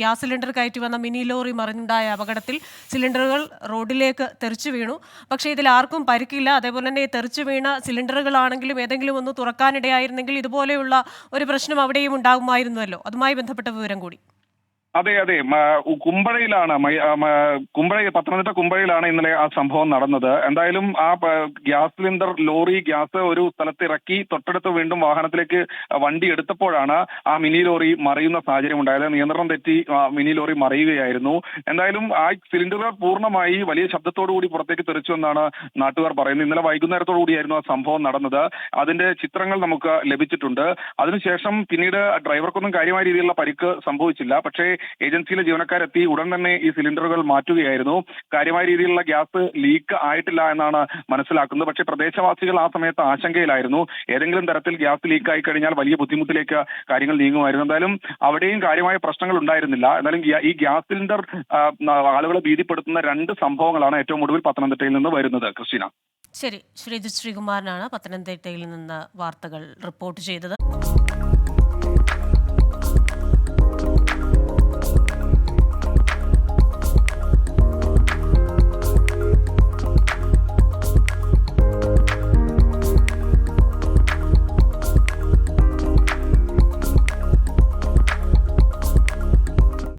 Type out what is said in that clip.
Gas cylinder കയറ്റി വന്ന mini lorry മറിഞ്ഞുണ്ടായ അപകടത്തിൽ സിലിണ്ടറുകൾ റോഡിലേക്ക് തെറിച്ചു വീണു. പക്ഷേ ഇതിൽ ആർക്കും പരിക്കില്ല. അതേപോലെ തന്നെ തെറിച്ചു വീണ സിലിണ്ടറുകളാണെങ്കിലും ഏതെങ്കിലും ഒന്ന് തുറക്കാനിടയായിരുന്നെങ്കിൽ ഇതുപോലെയുള്ള ഒരു പ്രശ്നം അവിടെയും ഉണ്ടാകുമായിരുന്നല്ലോ അതുമായി ബന്ധപ്പെട്ട വിവരം കൂടി. അതെ അതെ. കുമ്പഴയിലാണ് കുമ്പഴ പത്തനംതിട്ട കുമ്പഴയിലാണ് ഇന്നലെ ആ സംഭവം നടന്നത്. എന്തായാലും ആ ഗ്യാസ് സിലിണ്ടർ ലോറി ഗ്യാസ് ഒരു സ്ഥലത്ത് ഇറക്കി തൊട്ടടുത്ത് വീണ്ടും വാഹനത്തിലേക്ക് വണ്ടി എടുത്തപ്പോഴാണ് ആ മിനി ലോറി മറിയുന്ന സാഹചര്യം ഉണ്ടായത്. നിയന്ത്രണം തെറ്റി മിനി ലോറി മറിയുകയായിരുന്നു. എന്തായാലും ആ സിലിണ്ടറുകൾ പൂർണമായി വലിയ ശബ്ദത്തോടു കൂടി പുറത്തേക്ക് തെറിച്ചു എന്നാണ് നാട്ടുകാർ പറയുന്നത്. ഇന്നലെ വൈകുന്നേരത്തോടു കൂടിയായിരുന്നു ആ സംഭവം നടന്നത്. അതിന്റെ ചിത്രങ്ങൾ നമുക്ക് ലഭിച്ചിട്ടുണ്ട്. അതിനുശേഷം പിന്നീട് ഡ്രൈവർക്കൊന്നും കാര്യമായ രീതിയിലുള്ള പരിക്ക് സംഭവിച്ചില്ല. പക്ഷേ ഏജൻസിയിലെ ജീവനക്കാരെത്തി ഉടൻ തന്നെ ഈ സിലിണ്ടറുകൾ മാറ്റുകയായിരുന്നു. കാര്യമായ രീതിയിലുള്ള ഗ്യാസ് ലീക്ക് ആയിട്ടില്ല എന്നാണ് മനസ്സിലാക്കുന്നത്. പക്ഷേ പ്രദേശവാസികൾ ആ സമയത്ത് ആശങ്കയിലായിരുന്നു. ഏതെങ്കിലും തരത്തിൽ ഗ്യാസ് ലീക്ക് ആയി കഴിഞ്ഞാൽ വലിയ ബുദ്ധിമുട്ടിലേക്ക് കാര്യങ്ങൾ നീങ്ങുമായിരുന്നു. എന്തായാലും അവിടെയും കാര്യമായ പ്രശ്നങ്ങൾ ഉണ്ടായിരുന്നില്ല. എന്നാലും ഈ ഗ്യാസ് സിലിണ്ടർ ആളുകളെ ഭീതിപ്പെടുത്തുന്ന രണ്ട് സംഭവങ്ങളാണ് ഏറ്റവും ഒടുവിൽ പത്തനംതിട്ടയിൽ നിന്ന് വരുന്നത്. ക്രിസ്റ്റീന. ശരി. ശ്രീജിത് ശ്രീകുമാറിനാണ് പത്തനംതിട്ടയിൽ നിന്ന് വാർത്തകൾ റിപ്പോർട്ട് ചെയ്തത്.